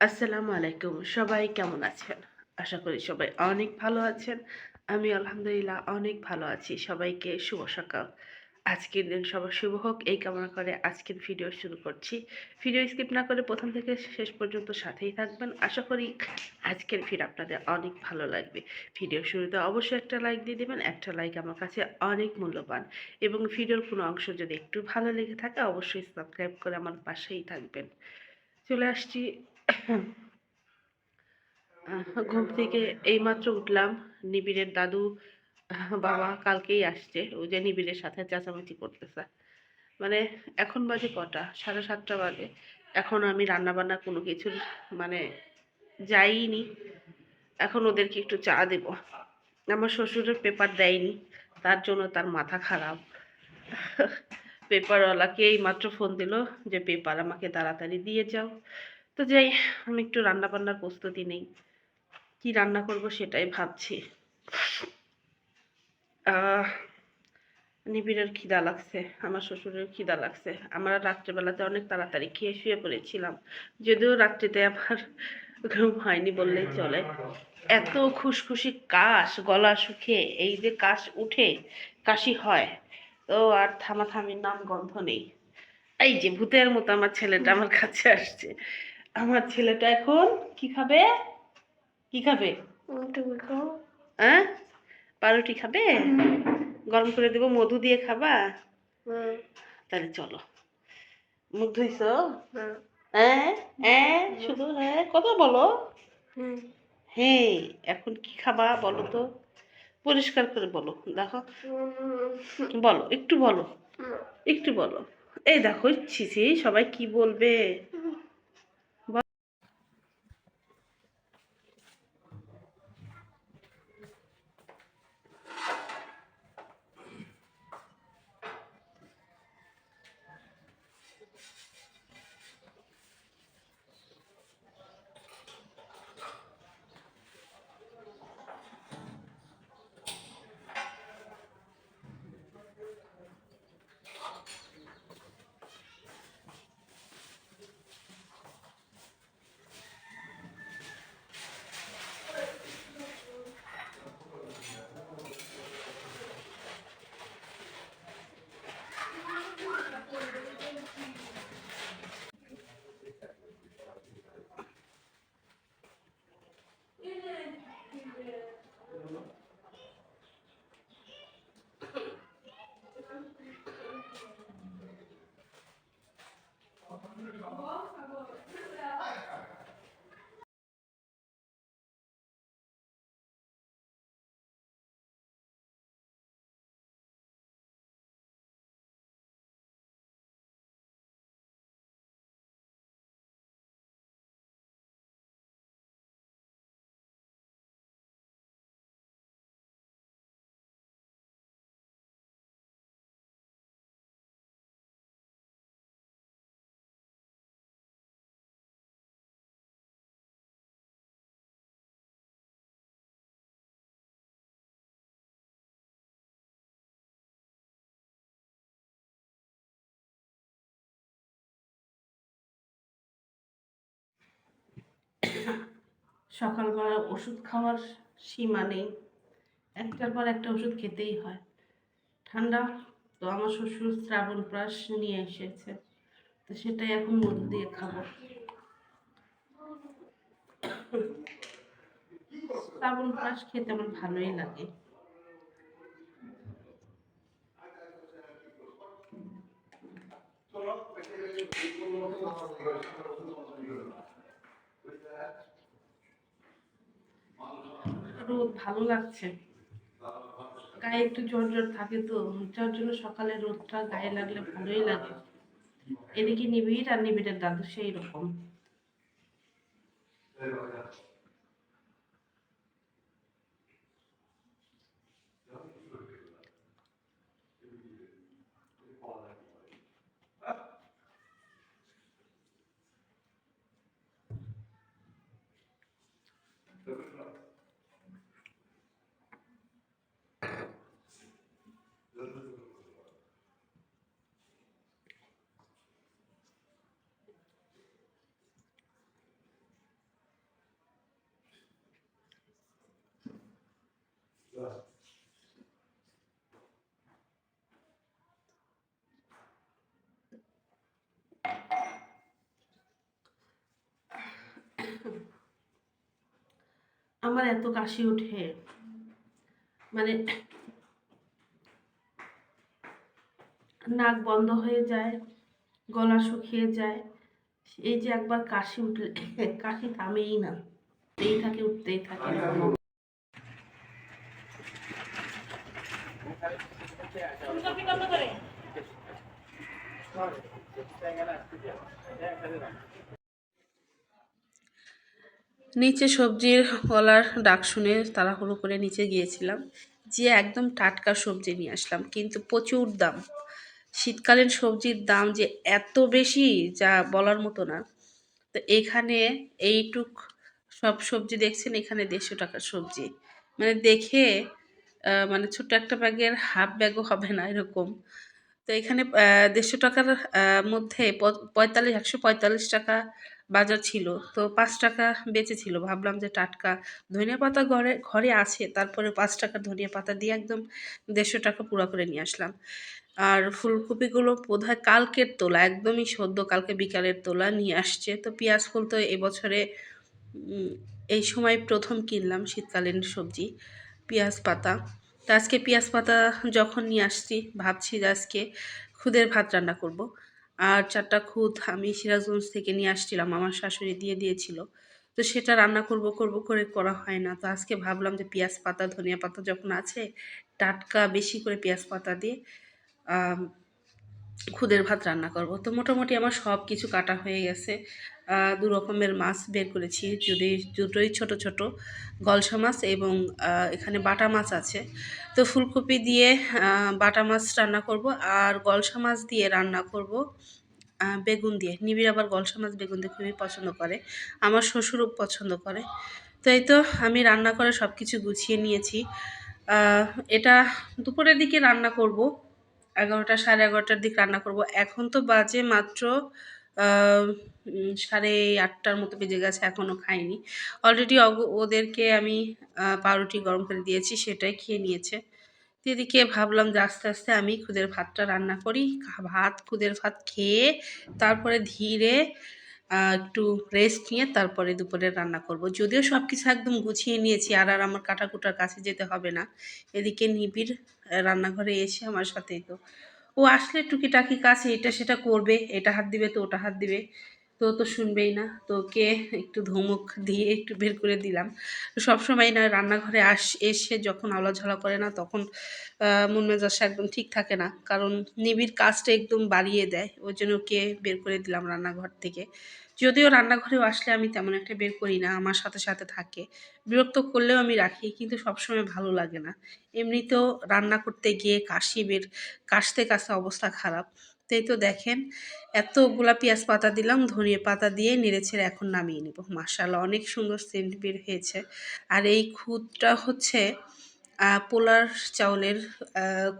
আসসালামু আলাইকুম। সবাই কেমন আছেন? আশা করি সবাই অনেক ভালো আছেন। আমি আলহামদুলিল্লাহ অনেক ভালো আছি। সবাইকে শুভ সকাল। আজকের দিন সবার শুভ হোক, এই কামনা করে আজকের ভিডিও শুরু করছি। ভিডিও স্কিপ না করে প্রথম থেকে শেষ পর্যন্ত সাথেই থাকবেন। আশা করি আজকের ভিড আপনাদের অনেক ভালো লাগবে। ভিডিও শুরুতে অবশ্যই একটা লাইক দিয়ে দেবেন। একটা লাইক আমার কাছে অনেক মূল্যবান। এবং ভিডিওর কোনো অংশ যদি একটু ভালো লেগে থাকে, অবশ্যই সাবস্ক্রাইব করে আমার পাশেই থাকবেন। চলে আসছি ঘুম থেকে এইমাত্র উঠলাম। নিবিড়ের দাদু বাবা কালকেই আসছে। ওই যে নিবিড়ের সাথে চেঁচামেচি করতেছে। মানে এখন বাজে কটা? সাড়ে সাতটা বাজে। এখন আমি রান্না বান্না কোনো কিছুর মানে যাইনি। এখন ওদেরকে একটু চা দেব। আমার শ্বশুরের পেপার দেয়নি। তার জন্য তার মাথা খারাপ। পেপারওয়ালাকে এই মাত্র ফোন দিল যে, পেপার আমাকে তাড়াতাড়ি দিয়ে যাও। তো যাই, আমি একটু রান্না বান্নার প্রস্তুতি নেই। কি রান্না করব সেটাই ভাবছি। নিবিড়ের খিদা লাগছে, আমার শ্বশুরের খিদা লাগছে। আমরা রাত্রেবেলাতে অনেক তাড়াতাড়ি খেয়ে শুয়ে পড়েছিলাম। যদিও রাত্রিতে আমার ঘুম হয়নি বললেই চলে। এত খুশখুশি কাশ, গলা শুকিয়ে এই যে কাশ উঠে, কাশি হয়। তো আর থামাথামির নাম গন্ধ নেই। এই যে ভূতের মতো আমার ছেলেটা আমার কাছে আসছে। আমার ছেলেটা এখন কি খাবে? কি খাবে? হ্যাঁ পাউরুটি খাবে? গরম করে দেবো মধু দিয়ে খাবা? তাহলে চলো। মুখ ধুইছ? হ্যাঁ হ্যাঁ শুধু হ্যাঁ? কথা বলো। হ্যাঁ এখন কি খাবা বলো তো? পরিষ্কার করে বলো দেখো। বলো একটু বলো। একটু বলো। এই দেখো ছিছি সবাই কি বলবে? সকালবেলা ওষুধ খাওয়ার সীমা নেই। একটার পর একটা ওষুধ খেতেই হয়। ঠান্ডা তো আমার শ্বশুর শ্রাবণ প্রাশ নিয়ে এসেছে, তো সেটাই এখন মধু দিয়ে খাব। শ্রাবণ প্রাশ খেতে আমার ভালোই লাগে। রোদ ভালো লাগছে। গায়ে একটু জ্বর জ্বর থাকে তো, যার জন্য সকালে রোদটা গায়ে লাগলে ভালোই লাগে। এদিকে নিবিড় আর নিবিড়ের দাদু সেই রকম। আমার এত কাশি ওঠে। মানে নাক বন্ধ হয়ে যায়, গলা শুকিয়ে যায়। এই যে একবার কাশি উঠলে, কাশি থামেই না। এই থাকে, উঠতেই থাকে। নিচে সবজির গলার ডাক শুনে তাড়াহুড়ো করে নিচে গিয়েছিলাম যে একদম টাটকা সবজি নিয়ে আসলাম। কিন্তু প্রচুর দাম। শীতকালীন সবজির দাম যে এত বেশি যা বলার মতো না। তো এখানে এইটুক সব সবজি দেখছেন, এখানে দেড়শো টাকার সবজি। মানে দেখে মানে ছোট্ট একটা ব্যাগের হাফ ব্যাগও হবে না এরকম। তো এখানে দেড়শো টাকার মধ্যে পঁয়তাল্লিশ, একশো পঁয়তাল্লিশ টাকা বাজার ছিল, তো পাঁচ টাকা বেঁচে ছিল। ভাবলাম যে টাটকা ধনিয়া পাতা ঘরে ঘরে আছে, তারপরে পাঁচ টাকার ধনিয়া পাতা দিয়ে একদম দেড়শো টাকা পুরো করে নিয়ে আসলাম। আর ফুলকপিগুলো বোধহয় কালকের তোলা, একদমই সদ্য কালকে বিকালের তোলা নিয়ে আসছে। তো পেঁয়াজ ফুল তো এবছরে এই সময় প্রথম কিনলাম শীতকালীন সবজি, পেঁয়াজ পাতা। তো আজকে পেঁয়াজ পাতা যখন নিয়ে আসছি, ভাবছি যে আজকে খুদের ভাত রান্না করব। আর চারটা খুদ আমি সিরাজগঞ্জ থেকে নিয়ে আসছিলাম, আমার শাশুড়ি দিয়ে দিয়েছিল। তো সেটা রান্না করব করব করে করা হয় না। তো আজকে ভাবলাম যে পেঁয়াজ পাতা, ধনিয়া পাতা যখন আছে, টাটকা বেশি করে পেঁয়াজ পাতা দিয়ে খুদের ভাত রান্না করব। তো মোটামুটি আমার সব কিছু কাটা হয়ে গেছে। দু রকমের মাছ বের করেছি। যদি, দুটোই ছোট ছোট গলসা মাছ এবং এখানে বাটা মাছ আছে। তো ফুলকপি দিয়ে বাটা মাছ রান্না করব আর গলসা মাছ দিয়ে রান্না করব বেগুন দিয়ে। নিবিড় আবার গলসা মাছ বেগুন দিয়ে খুবই পছন্দ করে। আমার শ্বশুরও পছন্দ করে। তো এই তো আমি রান্না করে সব কিছু গুছিয়ে নিয়েছি। এটা দুপুরের দিকে রান্না করব। এগারোটা সাড়ে এগারোটার দিকে রান্না করব। এখন তো বাজে মাত্র সাড়ে আটটার মতো বেজে গেছে এখনও খাইনি। অলরেডি ওদেরকে আমি পাউরুটি গরম করে দিয়েছি, সেটাই খেয়ে নিয়েছে। এদিকে ভাবলাম যে আস্তে আস্তে আমি খুদের ভাতটা রান্না করি ভাত, খুদের ভাত খেয়ে তারপরে ধীরে একটু রেস্ট নিয়ে তারপরে দুপুরে রান্না করব। যদিও সব কিছু একদম গুছিয়ে নিয়েছি, আর আর আমার কাটাকুটার কাছে যেতে হবে না। এদিকে নিবিড় রান্নাঘরে এসে আমার সাথেই তো। ও আসলে টুকিটাকি কাছে এটা সেটা করবে, এটা হাত দিবে তো ওটা হাত দিবে। তো তো শুনবেই না। তো ওকে একটু ধমক দিয়ে একটু বের করে দিলাম। সবসময় না রান্নাঘরে আস, এসে যখন আলোঝলা করে না তখন মন মেজাজটা একদম ঠিক থাকে না। কারণ নিবিড় কাজটা একদম বাড়িয়ে দেয়। ওই জন্য ওকে বের করে দিলাম রান্নাঘর থেকে। যদিও রান্নাঘরেও আসলে আমি তেমন একটা বের করি না, আমার সাথে সাথে থাকে। বিরক্ত করলেও আমি রাখি, কিন্তু সবসময় ভালো লাগে না। এমনিতেও রান্না করতে গিয়ে কাশি বের কাশতে কাশতে অবস্থা খারাপ। তাই তো দেখেন, এত এতগুলা পেঁয়াজ পাতা দিলাম, ধনিয়া পাতা দিয়ে নেড়ে ছেড়ে এখন নামিয়ে নিব। মাসাল্লাহ অনেক সুন্দর সেন্ট বের হয়েছে। আর এই খুদটা হচ্ছে পোলার চাউলের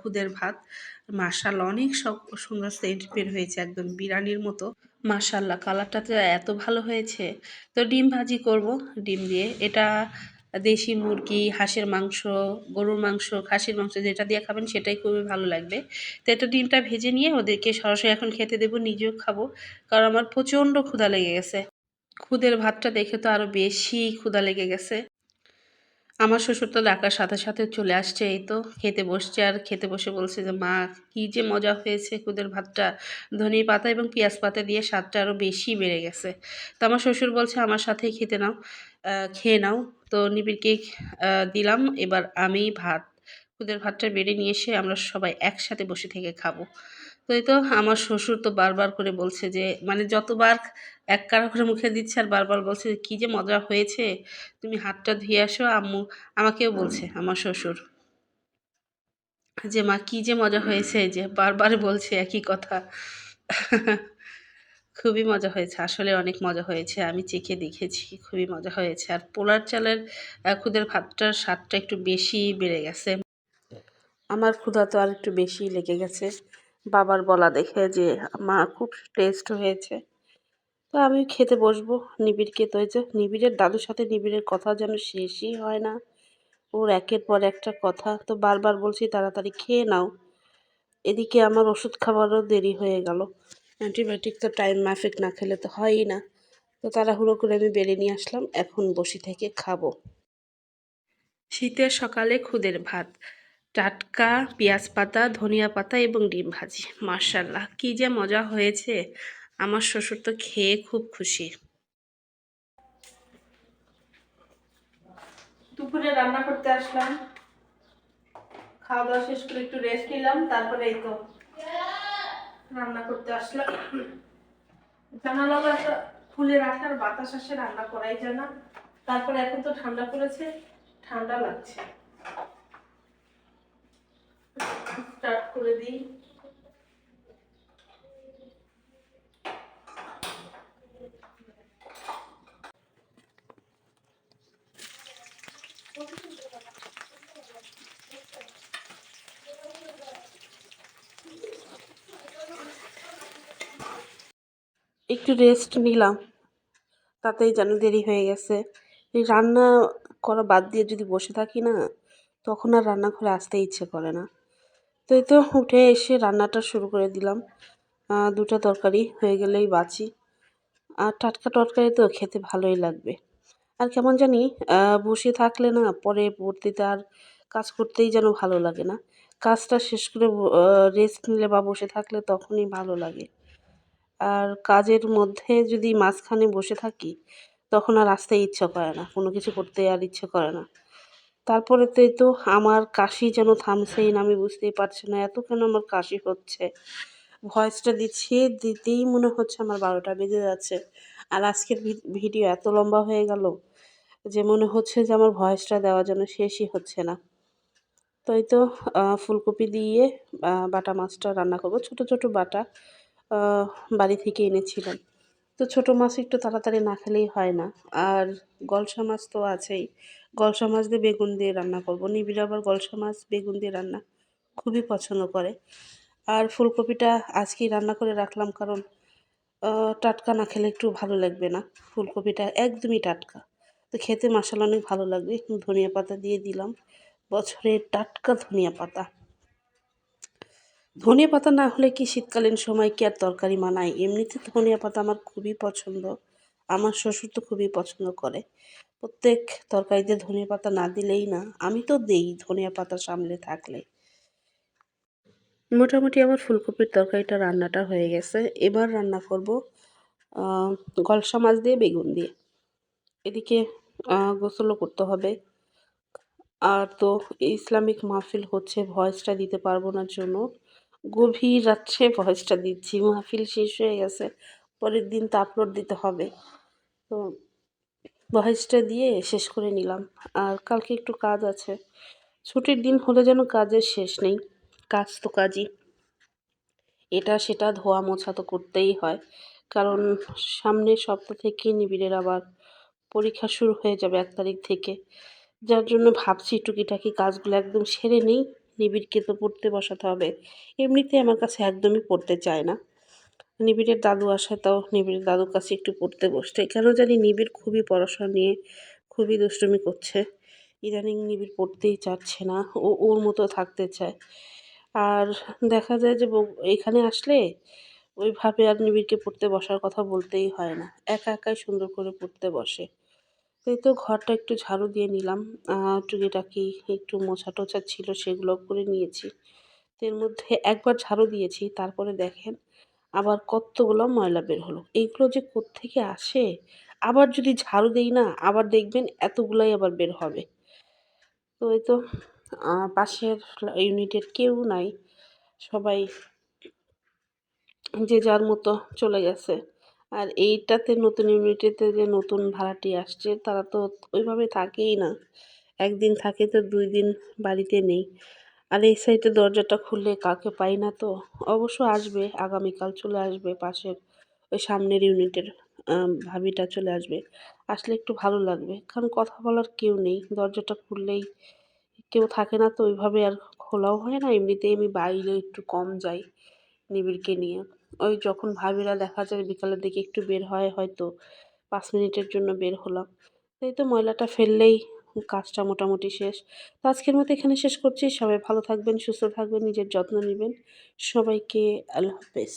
খুদের ভাত। মাসাল্লাহ অনেক সব সুন্দর সেন্ট বের হয়েছে, একদম বিরিয়ানির মতো। মাসাল্লাহ কালারটা তো এত ভালো হয়েছে। তো ডিম ভাজি করব, ডিম দিয়ে। এটা দেশি মুরগি, হাঁসের মাংস, গরুর মাংস, খাসির মাংস যেটা দিয়ে খাবেন সেটাই খুবই ভালো লাগবে। তো এটা ডিমটা ভেজে নিয়ে ওদেরকে সরাসরি এখন খেতে দেবো, নিজেও খাব, কারণ আমার প্রচণ্ড ক্ষুধা লেগে গেছে। খুদের ভাতটা দেখে তো আরও বেশি ক্ষুধা লেগে গেছে। আমার শ্বশুর তো ডাকার সাথে সাথে চলে আসছে এই তো, খেতে বসছে আর খেতে বসে বলছে যে, মা, কি যে মজা হয়েছে খুদের ভাতটা। ধনে পাতা এবং পেঁয়াজ পাতা দিয়ে স্বাদটা আরও বেশি বেড়ে গেছে। তো আমার শ্বশুর বলছে, আমার সাথেই খেতে নাও খেয়ে নাও। তো নিবিড়কে দিলাম। এবার আমি ভাত, খুদের ভাতটা বেড়ে নিয়ে এসে আমরা সবাই একসাথে বসে থেকে খাব। তো এই তো আমার শ্বশুর তো বারবার করে বলছে যে মানে যতবার এক কারা করে মুখে দিচ্ছে আর বারবার বলছে যে, কী যে মজা হয়েছে, তুমি হাতটা ধুয়ে আসো, আম্মু। আমাকেও বলছে আমার শ্বশুর যে, মা, কী যে মজা হয়েছে যে, বারবার বলছে একই কথা। খুবই মজা হয়েছে। আসলে অনেক মজা হয়েছে। আমি চেখে দেখেছি, খুবই মজা হয়েছে। আর পোলার চালের খুদের ভাতটার স্বাদটা একটু বেশি বেড়ে গেছে। আমার ক্ষুধা তো আর একটু বেশি লেগে গেছে। বাবার বলা দেখে যে, মা খুব টেস্ট হয়েছে। তো আমি খেতে বসবো নিবিড়কে। তো যে নিবিড়ের দাদুর সাথে নিবিড়ের কথা যেন শেষই হয় না। ওর একের পর একটা কথা। তো বারবার বলছি, তাড়াতাড়ি খেয়ে নাও। এদিকে আমার ওষুধ খাবারও দেরি হয়ে গেল। অ্যান্টিবায়োটিক তো টাইম মাফিক না খেলে তো হয়ই না। তো তাড়াহুড়ো করে আমি বেড়ে নিয়ে আসলাম, এখন বসি থেকে খাব। শীতের সকালে খুদের ভাত, টাটকা, পেঁয়াজ পাতা, ধনিয়া পাতা এবং ডিম ভাজি। মার্শাল্লাহ কী যে মজা হয়েছে। আমার শ্বশুর তো খেয়ে খুব খুশি। দুপুরে রান্না করতে আসলাম। খাওয়া দাওয়া শেষ করে একটু রেস্ট নিলাম, তারপরে এই তো। রান্না করতে আসলাম। জানালা খুলে রাখার বাতাস আসে, রান্না করাই যায় না। তারপরে এখন তো ঠান্ডা পড়েছে, ঠান্ডা লাগছে। স্টার্ট করে দিই। একটু রেস্ট নিলাম। তাতেই যেন দেরি হয়ে গেছে। এই রান্না করা বাদ দিয়ে যদি বসে থাকি না, তখন আর রান্নাঘরে আসতে ইচ্ছে করে না। তো এই তো উঠে এসে রান্নাটা শুরু করে দিলাম। দুটো তরকারি হয়ে গেলেই বাঁচি। আর টাটকা টটকারি তো খেতে ভালোই লাগবে। আর কেমন জানি বসে থাকলে না, পরে পড়তে আর কাজ করতেই যেন ভালো লাগে না। কাজটা শেষ করে রেস্ট নিলে বা বসে থাকলে তখনই ভালো লাগে। আর কাজের মধ্যে যদি মাঝখানে বসে থাকি, তখন আর আসতে ইচ্ছা করে না। কোনো কিছু করতে আর ইচ্ছে করে না। তারপরেতে তো আমার কাশি যেন থামছেই না, আমি বুঝতেই পারছি না, এত কেন আমার কাশি হচ্ছে? ভয়েসটা দিচ্ছি, দিতেই মনে হচ্ছে আমার বারোটা বেজে যাচ্ছে। আর আজকের ভিডিও এত লম্বা হয়ে গেল যে মনে হচ্ছে যে আমার ভয়েসটা দেওয়া যেন শেষই হচ্ছে না। তো এই তো ফুলকপি দিয়ে বাটা মাছটা রান্না করব। ছোট ছোট বাটা বাড়ি থেকে এনেছিলাম। তো ছোটো মাছ একটু তাড়াতাড়ি না খেলেই হয় না। আর গলসা মাছ তো আছেই। গলসা মাছ দিয়ে বেগুন দিয়ে রান্না করব। নিবিড় আবার গলসা মাছ বেগুন দিয়ে রান্না খুবই পছন্দ করে। আর ফুলকপিটা আজকেই রান্না করে রাখলাম কারণ টাটকা না খেলে একটু ভালো লাগবে না। ফুলকপিটা একদমই টাটকা। তো খেতে মশলা অনেক ভালো লাগবে। ধনিয়া পাতা দিয়ে দিলাম। বছরের টাটকা ধনিয়া পাতা। ধনিয়া পাতা না হলে কি শীতকালীন সময় কি আর তরকারি মানায়? এমনিতে ধনিয়া পাতা আমার খুবই পছন্দ। আমার শ্বশুর তো খুবই পছন্দ করে। প্রত্যেক তরকারিতে ধনিয়া পাতা না দিলেই না। আমি তো দেই ধনিয়া পাতা সামলে থাকলে। মোটামুটি আমার ফুলকপির তরকারিটা রান্নাটা হয়ে গেছে। এবার রান্না করব গলসা মাছ দিয়ে বেগুন দিয়ে। এদিকে গোসলও করতে হবে। আর তো ইসলামিক মাহফিল হচ্ছে, ভয়েসটা দিতে পারব না জন্য। গভীর রাত্রে ভয়েসটা দিচ্ছি। মাহফিল শেষ হয়ে গেছে, পরের দিন তো আপলোড দিতে হবে। তো ভয়েসটা দিয়ে শেষ করে নিলাম। আর কালকে একটু কাজ আছে। ছুটির দিন হলে যেন কাজের শেষ নেই। কাজ তো কাজই। এটা সেটা ধোয়া মোছা তো করতেই হয়। কারণ সামনের সপ্তাহ থেকে নিবিড়ের আবার পরীক্ষা শুরু হয়ে যাবে এক তারিখ থেকে। যার জন্য ভাবছি টুকিটাকি কাজগুলো একদম সেরে নেই। নিবিড়কে তো পড়তে বসাতে হবে। এমনিতে আমার কাছে একদমই পড়তে চায় না। নিবিড়ের দাদু আসায় তাও নিবিড়ের দাদুর কাছে একটু পড়তে বসতে। কেন জানি নিবিড় খুবই পড়াশোনা নিয়ে খুবই দুষ্টুমি করছে। ইদানিং নিবিড় পড়তেই চাচ্ছে না। ও, ওর মতো থাকতে চায়। আর দেখা যায় যে এখানে আসলে ওইভাবে আর নিবিড়কে পড়তে বসার কথা বলতেই হয় না। একা একাই সুন্দর করে পড়তে বসে। এই তো ঘরটা একটু ঝাড়ু দিয়ে নিলাম। টুকিটাকি একটু মোছা টোছা ছিল সেগুলো করে নিয়েছি। এর মধ্যে একবার ঝাড়ু দিয়েছি, তারপরে দেখেন আবার কতগুলো ময়লা বের হলো। এইগুলো যে কোত্থেকে আসে? আবার যদি ঝাড়ু দেই না, আবার দেখবেন এতগুলাই আবার বের হবে। তো এই তো পাশের ইউনিটের কেউ নাই। সবাই যে যার মতো চলে গেছে। আর এইটাতে নতুন ইউনিটেতে যে নতুন ভাড়াটি আসছে, তারা তো ওইভাবে থাকেই না। একদিন থাকে তো দুই দিন বাড়িতে নেই। আর এই সাইডে দরজাটা খুললে কাকে পাই না তো। অবশ্য আসবে, আগামীকাল চলে আসবে পাশের, ওই সামনের ইউনিটের ভাবিটা চলে আসবে। আসলে একটু ভালো লাগবে, কারণ কথা বলার কেউ নেই। দরজাটা খুললেই কেউ থাকে না তো, ওইভাবে আর খোলাও হয় না। এমনিতেই আমি বাইরে একটু কম যাই নিবিড়কে নিয়ে। ওই যখন ভাবিরা দেখা যায় বিকালের দিকে একটু বের হয়, হয়তো পাঁচ মিনিটের জন্য বের হলাম। তাই তো ময়লাটা ফেললেই কাজটা মোটামুটি শেষ। তো আজকের মতো এখানে শেষ করছি। সবাই ভালো থাকবেন, সুস্থ থাকবেন, নিজের যত্ন নেবেন। সবাইকে আল্লাহ হাফেজ।